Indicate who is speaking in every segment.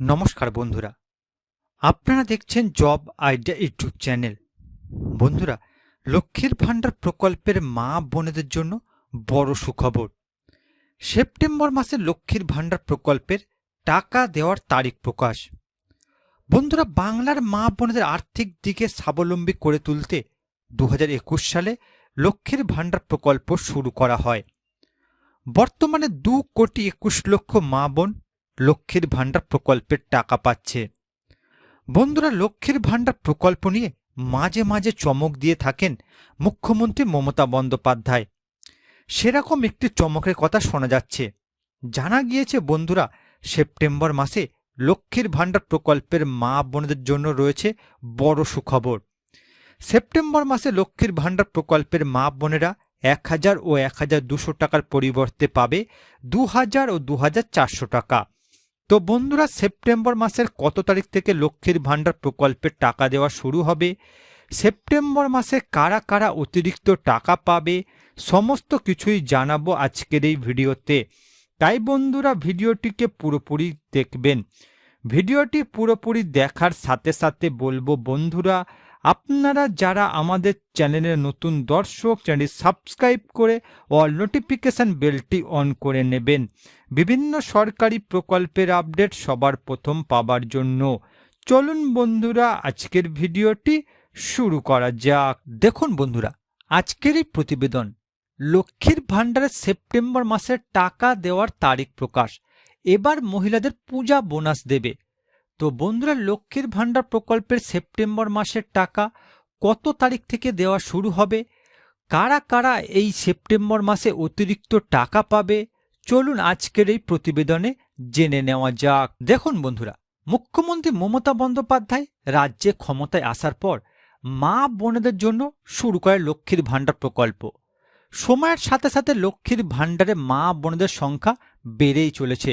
Speaker 1: নমস্কার বন্ধুরা। আপনারা দেখছেন জব আইডিয়া ইউটিউব চ্যানেল। বন্ধুরা, লক্ষ্মীর ভাণ্ডার প্রকল্পের মা বোনেদের জন্য বড় সুখবর। সেপ্টেম্বর মাসে লক্ষ্মীর ভাণ্ডার প্রকল্পের টাকা দেওয়ার তারিখ প্রকাশ। বন্ধুরা, বাংলার মা বোনেদের আর্থিক দিকে স্বাবলম্বী করে তুলতে দু হাজার একুশ সালে লক্ষ্মীর ভাণ্ডার প্রকল্প শুরু করা হয়। বর্তমানে দু কোটি একুশ লক্ষ মা বোন লক্ষ্মীর ভাণ্ডার প্রকল্পের টাকা পাচ্ছে। বন্ধুরা, লক্ষ্মীর ভাণ্ডার প্রকল্প নিয়ে মাঝে মাঝে চমক দিয়ে থাকেন মুখ্যমন্ত্রী মমতা বন্দ্যোপাধ্যায়। সেরকম একটি চমকের কথা শোনা যাচ্ছে। জানা গিয়েছে, বন্ধুরা, সেপ্টেম্বর মাসে লক্ষ্মীর ভাণ্ডার প্রকল্পের মা বোনদের জন্য রয়েছে বড় সুখবর। সেপ্টেম্বর মাসে লক্ষ্মীর ভাণ্ডার প্রকল্পের মা বোনেরা এক হাজার ও এক হাজার দুশো টাকার পরিবর্তে পাবে দু হাজার ও দু হাজার চারশো টাকা। তো বন্ধুরা, সেপ্টেম্বর মাসের কত তারিখ থেকে লক্ষ্মীর ভাণ্ডার প্রকল্পের টাকা দেওয়া শুরু হবে? সেপ্টেম্বর মাসে কারা কারা অতিরিক্ত টাকা পাবে? সমস্ত কিছুই জানাব আজকের এই ভিডিওতে। তাই বন্ধুরা, ভিডিওটিকে পুরোপুরি দেখবেন। ভিডিওটি পুরোপুরি দেখার সাথে সাথে বলব, বন্ধুরা আপনারা যারা আমাদের চ্যানেলের নতুন দর্শক চ্যানেল সাবস্ক্রাইব করে অল নোটিফিকেশান বেলটি অন করে নেবেন। বিভিন্ন সরকারি প্রকল্পের আপডেট সবার প্রথম পাবার জন্য। চলুন বন্ধুরা, আজকের ভিডিওটি শুরু করা যাক। দেখুন বন্ধুরা, আজকের এই প্রতিবেদন। লক্ষ্মীর ভাণ্ডারে সেপ্টেম্বর মাসের টাকা দেওয়ার তারিখ প্রকাশ। এবার মহিলাদের পূজা বোনাস দেবে। তো বন্ধুরা, লক্ষ্মীর ভাণ্ডার প্রকল্পের সেপ্টেম্বর মাসের টাকা কত তারিখ থেকে দেওয়া শুরু হবে? কারা কারা এই সেপ্টেম্বর মাসে অতিরিক্ত টাকা পাবে? চলুন আজকের এই প্রতিবেদনে জেনে নেওয়া যাক। দেখুন বন্ধুরা, মুখ্যমন্ত্রী মমতা বন্দ্যোপাধ্যায় রাজ্যে ক্ষমতায় আসার পর মা বোনেদের জন্য শুরু করে লক্ষ্মীর ভাণ্ডার প্রকল্প। সময়ের সাথে সাথে লক্ষ্মীর ভাণ্ডারে মা বোনেদের সংখ্যা বেড়েই চলেছে।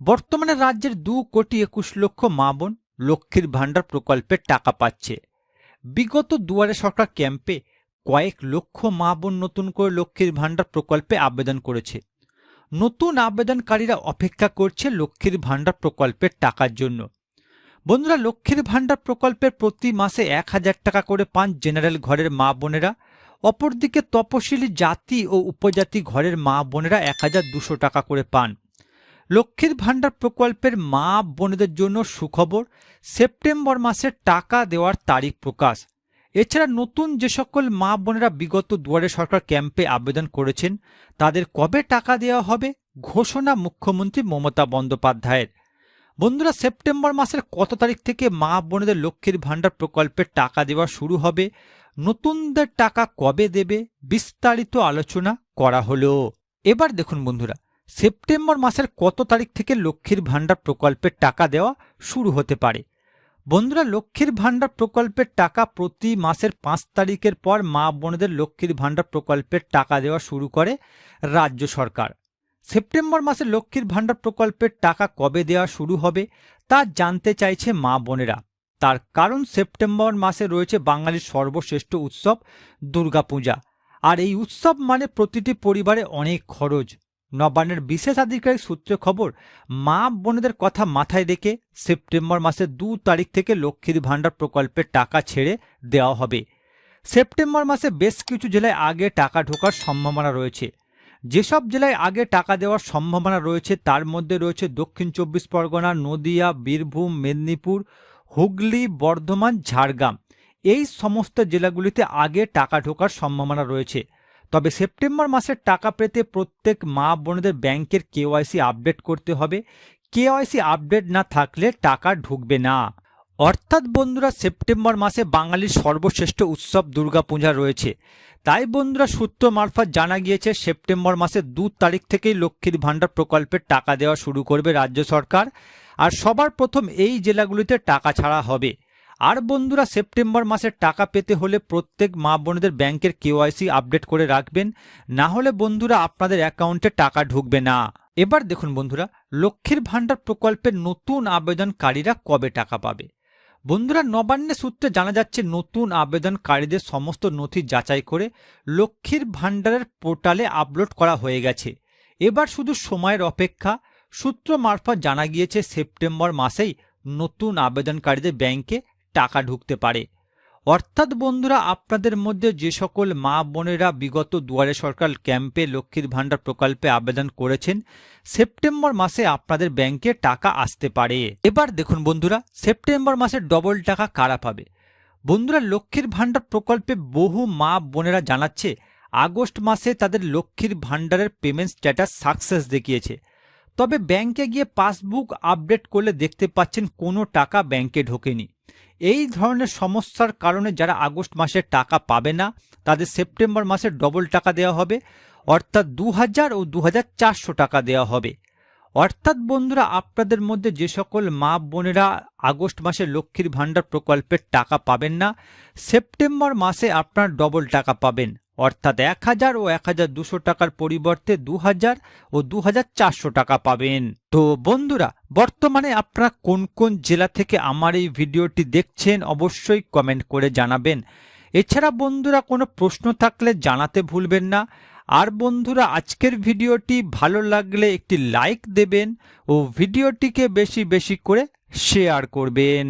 Speaker 1: বর্তমানে রাজ্যের দু কোটি একুশ লক্ষ মা বোন লক্ষ্মীর ভাণ্ডার প্রকল্পের টাকা পাচ্ছে। বিগত দুয়ারে সরকার ক্যাম্পে কয়েক লক্ষ মা বোন নতুন করে লক্ষ্মীর ভাণ্ডার প্রকল্পে আবেদন করেছে। নতুন আবেদনকারীরা অপেক্ষা করছে লক্ষ্মীর ভাণ্ডার প্রকল্পের টাকার জন্য। বন্ধুরা, লক্ষ্মীর ভাণ্ডার প্রকল্পের প্রতি মাসে এক হাজার টাকা করে পান জেনারেল ঘরের মা বোনেরা। অপরদিকে তপশিলি জাতি ও উপজাতি ঘরের মা বোনেরা এক হাজার দুশো টাকা করে পান। লক্ষ্মীর ভাণ্ডার প্রকল্পের মা বোনেদের জন্য সুখবর, সেপ্টেম্বর মাসে টাকা দেওয়ার তারিখ প্রকাশ। এছাড়া নতুন যে সকল মা বোনেরা বিগত দুয়ারে সরকার ক্যাম্পে আবেদন করেছেন, তাদের কবে টাকা দেওয়া হবে ঘোষণা মুখ্যমন্ত্রী মমতা বন্দ্যোপাধ্যায়ের। বন্ধুরা, সেপ্টেম্বর মাসের কত তারিখ থেকে মা বোনেদের লক্ষ্মীর ভাণ্ডার প্রকল্পের টাকা দেওয়া শুরু হবে, নতুনদের টাকা কবে দেবে, বিস্তারিত আলোচনা করা হলো। এবার দেখুন বন্ধুরা সেপ্টেম্বর মাসের কত তারিখ থেকে লক্ষ্মীর ভাণ্ডার প্রকল্পের টাকা দেওয়া শুরু হতে পারে? বন্ধুরা, লক্ষ্মীর ভাণ্ডার প্রকল্পের টাকা প্রতি মাসের পাঁচ তারিখের পর মা বোনেদের লক্ষ্মীর ভাণ্ডার প্রকল্পের টাকা দেওয়া শুরু করে রাজ্য সরকার। সেপ্টেম্বর মাসে লক্ষ্মীর ভাণ্ডার প্রকল্পের টাকা কবে দেওয়া শুরু হবে তা জানতে চাইছে মা বোনেরা। তার কারণ সেপ্টেম্বর মাসে রয়েছে বাঙালির সর্বশ্রেষ্ঠ উৎসব দুর্গাপূজা। আর এই উৎসব মানে প্রতিটি পরিবারে অনেক খরচ। নবান্নের বিশেষ আধিকারিক সূত্রে খবর, মা বোনেদের কথা মাথায় রেখে সেপ্টেম্বর মাসের দু তারিখ থেকে লক্ষ্মীর ভাণ্ডার প্রকল্পের টাকা ছেড়ে দেওয়া হবে। সেপ্টেম্বর মাসে বেশ কিছু জেলায় আগে টাকা ঢোকার সম্ভাবনা রয়েছে। যেসব জেলায় আগে টাকা দেওয়ার সম্ভাবনা রয়েছে, তার মধ্যে রয়েছে দক্ষিণ চব্বিশ পরগনা, নদিয়া, বীরভূম, মেদিনীপুর, হুগলি, বর্ধমান, ঝাড়গ্রাম। এই সমস্ত জেলাগুলিতে আগে টাকা ঢোকার সম্ভাবনা রয়েছে। তবে সেপ্টেম্বর মাসের টাকা পেতে প্রত্যেক মা বোনদের ব্যাংকের কেওয়াইসি আপডেট করতে হবে। কেওয়াইসি আপডেট না থাকলে টাকা ঢুকবে না। অর্থাৎ বন্ধুরা, সেপ্টেম্বর মাসে বাঙালির সর্বশ্রেষ্ঠ উৎসব দুর্গাপূজা রয়েছে। তাই বন্ধুরা, সূত্র মারফত জানা গিয়েছে, সেপ্টেম্বর মাসের দু তারিখ থেকেই লক্ষ্মীর ভাণ্ডার প্রকল্পের টাকা দেওয়া শুরু করবে রাজ্য সরকার। আর সবার প্রথম এই জেলাগুলিতে টাকা ছাড়া হবে। আর বন্ধুরা, সেপ্টেম্বর মাসের টাকা পেতে হলে প্রত্যেক মা বোনেদের ব্যাংকের কেওয়াইসি আপডেট করে রাখবেন। না হলে বন্ধুরা, আপনাদের অ্যাকাউন্টে টাকা ঢুকবে না। এবার দেখুন বন্ধুরা, লক্ষ্মীর ভাণ্ডার প্রকল্পের নতুন আবেদনকারীরা কবে টাকা পাবে? বন্ধুরা নবান্নে সূত্রে জানা যাচ্ছে, নতুন আবেদনকারীদের সমস্ত নথি যাচাই করে লক্ষ্মীর ভাণ্ডারের পোর্টালে আপলোড করা হয়ে গেছে। এবার শুধু সময়ের অপেক্ষা, সূত্র মারফত জানা গিয়েছে, সেপ্টেম্বর মাসেই নতুন আবেদনকারীদের ব্যাংকে টাকা ঢুকতে পারে। অর্থাৎ বন্ধুরা, আপনাদের মধ্যে যে সকল মা বোনেরা বিগত দুয়ারে সরকার ক্যাম্পে লক্ষ্মীর ভাণ্ডার প্রকল্পে আবেদন করেছেন, সেপ্টেম্বর মাসে আপনাদের ব্যাংকে টাকা আসতে পারে। এবার দেখুন বন্ধুরা, সেপ্টেম্বর মাসে ডবল টাকা কারা পাবে? বন্ধুরা, লক্ষ্মীর ভাণ্ডার প্রকল্পে বহু মা বোনেরা জানাচ্ছে, আগস্ট মাসে তাদের লক্ষ্মীর ভাণ্ডারের পেমেন্ট স্ট্যাটাস সাকসেস দেখিয়েছে। তবে ব্যাংকে গিয়ে পাসবুক আপডেট করলে দেখতে পাচ্ছেন কোনো টাকা ব্যাংকে ঢোকেনি। এই ধরনের সমস্যার কারণে যারা আগস্ট মাসে টাকা পাবে না, তাদের সেপ্টেম্বর মাসে ডবল টাকা দেওয়া হবে, অর্থাৎ দু হাজার ও দু হাজার চারশো টাকা দেওয়া হবে। অর্থাৎ বন্ধুরা, আপনাদের মধ্যে যে সকল মা বোনেরা আগস্ট মাসে লক্ষ্মীর ভাণ্ডার প্রকল্পের টাকা পাবেন না, সেপ্টেম্বর মাসে আপনার ডবল টাকা পাবেন। অর্থাৎ এক হাজার ও এক হাজার দুশো টাকার পরিবর্তে দু হাজার ও দু হাজার চারশো টাকা পাবেন। তো বন্ধুরা, বর্তমানে আপনারা কোন কোন জেলা থেকে আমার এই ভিডিওটি দেখছেন অবশ্যই কমেন্ট করে জানাবেন। এছাড়া বন্ধুরা, কোনো প্রশ্ন থাকলে জানাতে ভুলবেন না। আর বন্ধুরা, আজকের ভিডিওটি ভালো লাগলে একটি লাইক দেবেন ও ভিডিওটিকে বেশি বেশি করে শেয়ার করবেন।